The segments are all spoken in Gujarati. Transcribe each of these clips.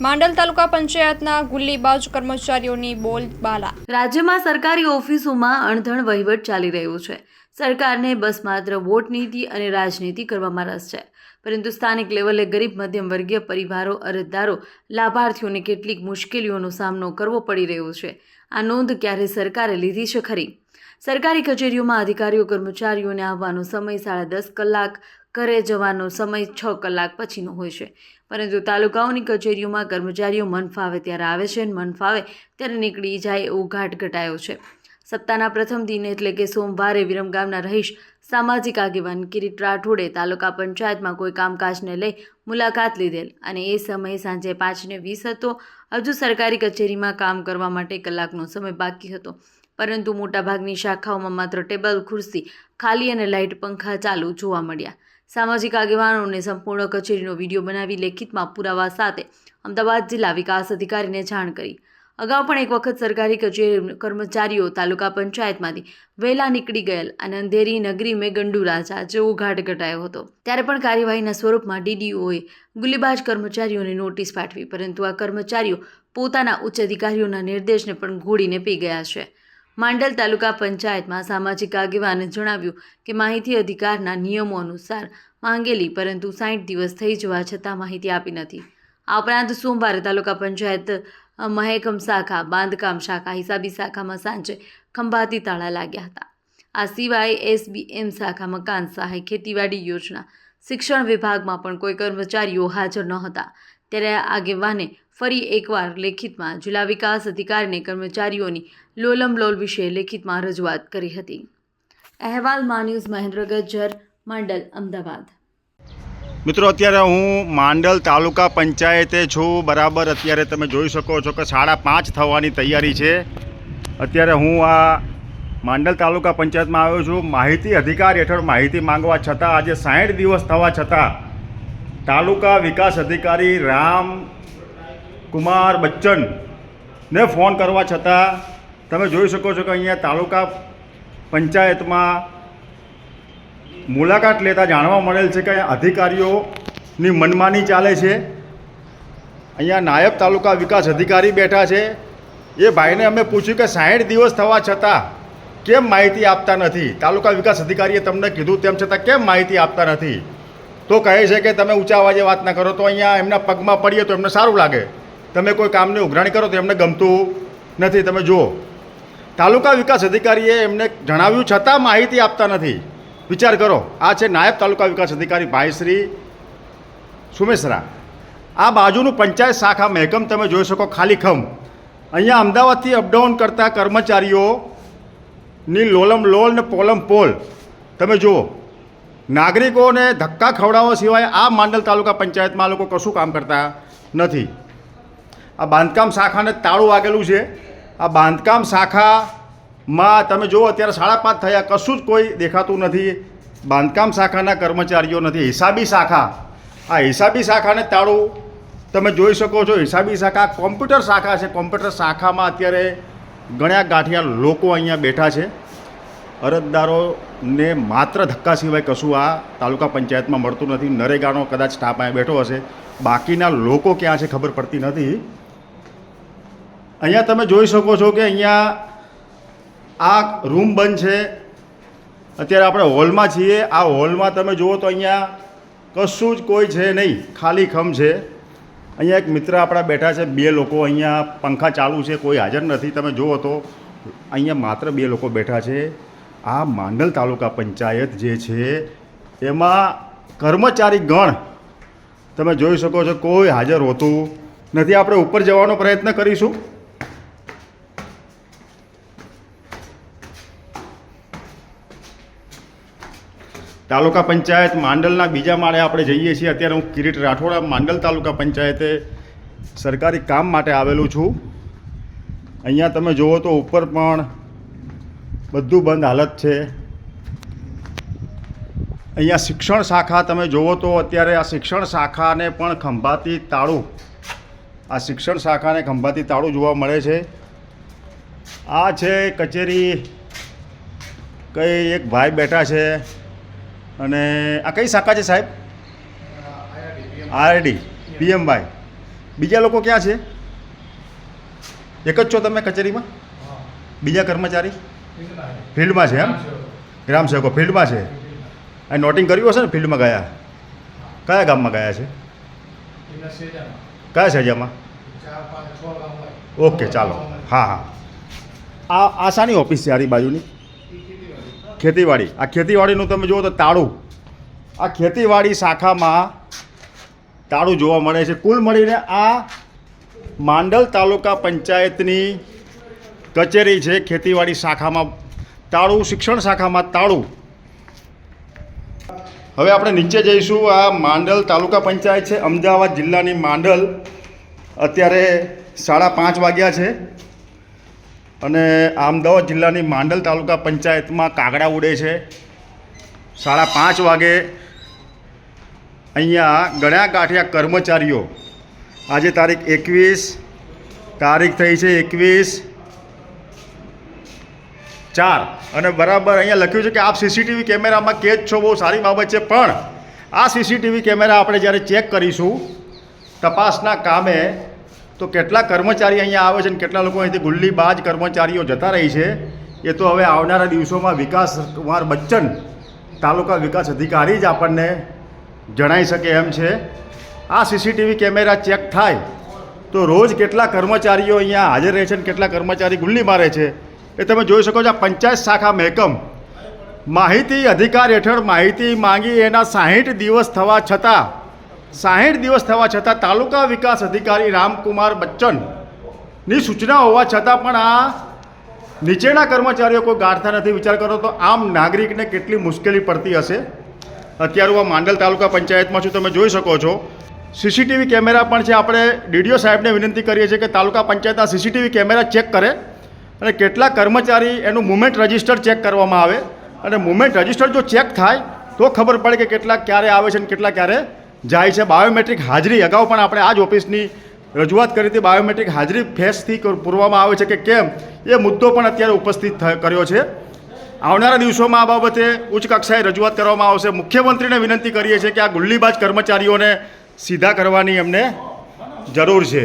માંડલ તાલુકા પંચાયતના ગુલ્લીબાજ કર્મચારીઓની બોલબાલા રાજ્યમાં સરકારી ઓફિસોમાં અણધણ વહીવટ ચાલી રહ્યો છે. સરકારને બસ માત્ર વોટ નીતિ અને રાજનીતિ કરવામાં રસ છે. પરંતુ સ્થાનિક લેવલે ગરીબ મધ્યમ વર્ગીય પરિવારો, અરજદારો, લાભાર્થીઓને કેટલીક મુશ્કેલીઓનો સામનો કરવો પડી રહ્યો છે. આ નોંધ ક્યારે સરકારે લીધી છે ખરી? સરકારી કચેરીઓમાં અધિકારીઓ, કર્મચારીઓને આવવાનો સમય સાડા દસ કલાક, ઘરે જવાનો સમય છ કલાક પછીનો હોય છે. પરંતુ તાલુકાઓની કચેરીઓમાં કર્મચારીઓ મન ફાવે ત્યારે આવે છે અને મન ફાવે ત્યારે નીકળી જાય એવો ઘાટ ઘટાયો છે. સપ્તાહના પ્રથમ દિને એટલે કે સોમવારે વિરમગામના રહીશ સામાજિક આગેવાન કિરીટ રાઠોડે તાલુકા પંચાયતમાં કોઈ કામકાજને લઈ મુલાકાત લીધેલ અને એ સમયે સાંજે પાંચને વીસ હતો. હજુ સરકારી કચેરીમાં કામ કરવા માટે કલાકનો સમય બાકી હતો. પરંતુ મોટાભાગની શાખાઓમાં માત્ર ટેબલ, ખુરશી, ખાલી અને લાઇટ પંખા ચાલુ જોવા મળ્યા. સામાજિક આગેવાનોને સંપૂર્ણ કચેરીનો વીડિયો બનાવી લેખિતમાં પુરાવા સાથે અમદાવાદ જિલ્લા વિકાસ અધિકારીને જાણ કરી. અગાઉ પણ એક વખત સરકારી કચેરી કર્મચારીઓ તાલુકા પંચાયતમાંથી વહેલા નીકળી ગયેલ અને અંધેરી નગરી મેં ગંડુ રાજા જેવો ઘાટ ઘટાયો હતો. ત્યારે પણ કાર્યવાહીના સ્વરૂપમાં ડીડીઓએ ગુલીબાજ કર્મચારીઓને નોટિસ પાઠવી, પરંતુ આ કર્મચારીઓ પોતાના ઉચ્ચ અધિકારીઓના નિર્દેશને પણ ઘોડીને પી ગયા છે. માંડલ તાલુકા પંચાયતમાં સામાજિક આગેવાને જણાવ્યું કે માહિતી અધિકારના નિયમો અનુસાર માંગેલી પરંતુ સાઠ દિવસ થઈ જવા છતાં માહિતી આપી નથી. આ ઉપરાંત સોમવારે તાલુકા પંચાયત મહેકમ શાખા, બાંધકામ શાખા, હિસાબી શાખામાં સાંજે ખંભાતી તાળા લાગ્યા હતા. આ સિવાય એસબીએમ શાખા, મકાન સહાય, ખેતીવાડી યોજના, શિક્ષણ વિભાગમાં પણ કોઈ કર્મચારીઓ હાજર ન હતા ત્યારે આગેવાને ફરી એકવાર લેખિતમાં જિલ્લા વિકાસ અધિકારીને કર્મચારીઓની લોલમ લોલ વિશે લેખિતમાં રજૂઆત કરી હતી. અહેવાલ મા ન્યૂઝ મહેન્દ્ર ગજ્જર, માંડલ, અમદાવાદ. મિત્રો, અત્યારે હું માંડલ તાલુકા પંચાયતે છું. બરાબર, અત્યારે તમે જોઈ શકો છો કે સાડા પાંચ થવાની તૈયારી છે. અત્યારે હું આ માંડલ તાલુકા પંચાયતમાં આવ્યો છું. માહિતી અધિકાર હેઠળ માહિતી માંગવા છતાં, આજે સાઠ દિવસ થવા છતાં તાલુકા વિકાસ અધિકારી રામ કુમાર બચ્ચન ને ફોન કરવા છતાં તમે જોઈ શકો છો કે અહીંયા તાલુકા પંચાયતમાં મુલાકાત લેતા જાણવા મળેલ છે કે અધિકારીઓની મનમાની ચાલે છે. અહીંયા નાયબ તાલુકા વિકાસ અધિકારી બેઠા છે. એ ભાઈને અમે પૂછ્યું કે સાઠ દિવસ થવા છતાં કેમ માહિતી આપતા નથી? તાલુકા વિકાસ અધિકારીએ તમને કીધું તેમ છતાં કેમ માહિતી આપતા નથી? તો કહે છે કે તમે ઊંચા અવાજે વાત ના કરો, તો અહીંયા એમના પગમાં પડીએ તો એમને સારું લાગે. તમે કોઈ કામની ઉઘરાણી કરો તો એમને ગમતું નથી. તમે જુઓ. તાલુકા વિકાસ અધિકારીએ એમને જણાવ્યું છતાં માહિતી આપતા નથી. વિચાર કરો. આ છે નાયબ તાલુકા વિકાસ અધિકારી ભાઈશ્રી સુમેશરા. આ બાજુનું પંચાયત શાખા મહેકમ તમે જોઈ શકો ખાલી ખમ. અહીંયા અમદાવાદથી અપડાઉન કરતા કર્મચારીઓની લોલમ લોલ ને પોલમ પોલ. તમે જુઓ. નાગરિકોને ધક્કા ખવડાવવા સિવાય આ માંડલ તાલુકા પંચાયતમાં લોકો કશું કામ કરતા નથી. આ બાંધકામ શાખાને તાળું વાગેલું છે. આ બાંધકામ શાખામાં તમે જુઓ, અત્યારે સાડા પાંચ થયા, કશું જ કોઈ દેખાતું નથી. બાંધકામ શાખાના કર્મચારીઓ નથી, હિસાબી શાખા. આ હિસાબી શાખાને તાળું તમે જોઈ શકો છો, હિસાબી શાખા કોમ્પ્યુટર શાખા છે. કોમ્પ્યુટર શાખામાં અત્યારે ગણ્યા ગાંઠિયા લોકો અહીંયા બેઠા છે. અરજદારોને માત્ર ધક્કા સિવાય કશું આ તાલુકા પંચાયતમાં મળતું નથી. નરેગાનો કદાચ સ્ટાફ અહીંયા બેઠો હશે. બાકીના લોકો ક્યાં છે ખબર પડતી નથી. અહીંયા તમે જોઈ શકો છો કે અહીંયા આ રૂમ બંધ છે. અત્યારે આપણે હોલમાં છીએ. આ હોલમાં તમે જુઓ તો અહીંયા કશું જ કોઈ છે નહીં. ખાલી ખમ છે. અહીંયા એક મિત્ર આપણા બેઠા છે. બે લોકો અહીંયા પંખા ચાલુ છે. કોઈ હાજર નથી. તમે જુઓ તો અહીંયા માત્ર બે લોકો બેઠા છે. આ માંડલ તાલુકા પંચાયત જે છે, એમાં કર્મચારી ગણ. તમે જોઈ શકો છો કોઈ હાજર હોતું નથી. આપણે ઉપર જવાનો પ્રયત્ન કરીશું. તાલુકા પંચાયત માંડલના બીજા માળે આપણે જઈએ છીએ. અત્યારે હું કિરીટ રાઠોડા માંડલ તાલુકા પંચાયતે સરકારી કામ માટે આવેલું છું. અહીંયા તમે જુઓ તો ઉપર પણ બધું બંધ હાલત છે. અહીંયા શિક્ષણ શાખા તમે જુઓ તો અત્યારે આ શિક્ષણ શાખાને પણ ખંભાતી તાળું, આ શિક્ષણ શાખાને ખંભાતી તાળું જોવા મળે છે. આ છે કચેરી, કઈ એક ભાઈ બેઠા છે. અને આ કઈ શાખા છે સાહેબ? આરડી પીએમભાઈ બીજા લોકો ક્યાં છે? એક જ છો તમે કચેરીમાં? બીજા કર્મચારી? ફિલ્ડમાં છે એમ? ગ્રામસેવકો ફિલ્ડમાં છે. આ નોટિંગ કર્યું હશે ને ફિલ્ડમાં ગયા? કયા ગામમાં ગયા છે? કયા સજામાં ઓકે, ચાલો. હા હા. આ આ શાની ઓફિસ છે આરી બાજુની. ખેતીવાડી. આ ખેતીવાડીનું તમે જુઓ તો તાળું. આ ખેતીવાડી શાખામાં તાળું જોવા મળે છે. કુલ મળીને આ માંડલ તાલુકા પંચાયતની કચેરી છે ખેતીવાડી શાખામાં. તાળું શિક્ષણ શાખામાં તાળું. હવે આપણે નીચે જઈશું. આ માંડલ તાલુકા પંચાયત છે. અમદાવાદ જિલ્લાની માંડલ અત્યારે સાડા પાંચ વાગ્યા છે. અને આ અમદાવાદ જિલ્લાની માંડલ તાલુકા પંચાયતમાં કાગડા ઉડે છે. સાડા પાંચ વાગે અહીંયા ગણ્યા કાંઠિયા કર્મચારીઓ, આજે તારીખ એકવીસ, તારીખ થઈ છે એકવીસ ચાર. અને બરાબર અહીંયા લખ્યું છે કે આપ સીસીટીવી કેમેરામાં કેદ છો, બહુ સારી બાબત છે, પણ આ સીસીટીવી કેમેરા આપણે જ્યારે ચેક કરીશું, તપાસના કામે તો કેટલા કર્મચારી અહીંયા આવે છે અને કેટલા લોકો અહીંથી ગુલ્લીબાજ કર્મચારીઓ જતા રહી છે, એ તો હવે આવનારા દિવસોમાં વિકાસ કુમાર બચ્ચન, તાલુકા વિકાસ અધિકારી જ આપણને જણાઈ શકે એમ છે. આ સીસીટીવી કેમેરા ચેક થાય તો રોજ કેટલા કર્મચારીઓ અહીંયા હાજર રહે છે અને કેટલા કર્મચારી ગુલ્લી મારે છે, એ તમે જોઈ શકો છો આ પંચાયત શાખા મહેકમ. માહિતી અધિકાર હેઠળ માહિતી માંગી એના સાહીઠ દિવસ થવા છતાં સાહીઠ દિવસ થવા છતાં તાલુકા વિકાસ અધિકારી રામકુમાર બચ્ચનની સૂચના હોવા છતાં પણ આ નીચેના કર્મચારીઓ કોઈ ગાંઠતા નથી. વિચાર કરો તો આમ નાગરિકને કેટલી મુશ્કેલી પડતી હશે? અત્યારે હું આ માંડલ તાલુકા પંચાયતમાં છું. તમે જોઈ શકો છો. સીસીટીવી કેમેરા પણ છે. આપણે ડીડીઓ સાહેબને વિનંતી કરીએ છીએ કે તાલુકા પંચાયતના સીસીટીવી કેમેરા ચેક કરે અને કેટલા કર્મચારી એનું મુમેન્ટ રજિસ્ટર ચેક કરવામાં આવે. અને મુમેન્ટ રજિસ્ટર જો ચેક થાય તો ખબર પડે કે કેટલા ક્યારે આવે છે અને કેટલા ક્યારે જાય છે. બાયોમેટ્રિક હાજરી અગાઉ પણ આપણે આ જ ઓફિસની રજૂઆત કરી હતી. બાયોમેટ્રિક હાજરી ફેસથી પૂરવામાં આવે છે કે કેમ? એ મુદ્દો પણ અત્યારે ઉપસ્થિત કર્યો છે. આવનારા દિવસોમાં આ બાબતે ઉચ્ચ કક્ષાએ રજૂઆત કરવામાં આવશે. મુખ્યમંત્રીને વિનંતી કરીએ છીએ કે આ ગુલ્લીબાજ કર્મચારીઓને સીધા કરવાની એમને જરૂર છે.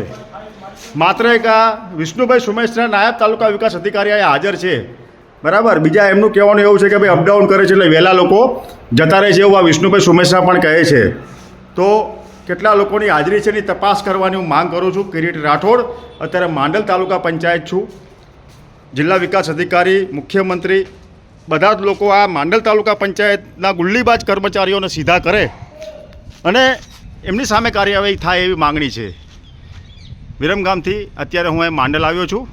માત્ર એક આ વિષ્ણુભાઈ સુમેશના નાયબ તાલુકા વિકાસ અધિકારી અહીંયા હાજર છે. બરાબર? બીજા એમનું કહેવાનું એવું છે કે ભાઈ અપડાઉન કરે છે એટલે વહેલા લોકો જતા રહે છે એવું આ વિષ્ણુભાઈ સુમેશા પણ કહે છે. તો કેટલા લોકોની હાજરી છે એની તપાસ કરવાની હું માંગ કરું છું. કિરીટ રાઠોડ, અત્યારે માંડલ તાલુકા પંચાયત છું. જિલ્લા વિકાસ અધિકારી, મુખ્યમંત્રી, બધા જ લોકો આ માંડલ તાલુકા પંચાયતના ગુલ્લીબાજ કર્મચારીઓને સીધા કરે અને એમની સામે કાર્યવાહી થાય એવી માંગણી છે. વિરમગામથી અત્યારે હું અહીં માંડલ આવ્યો છું.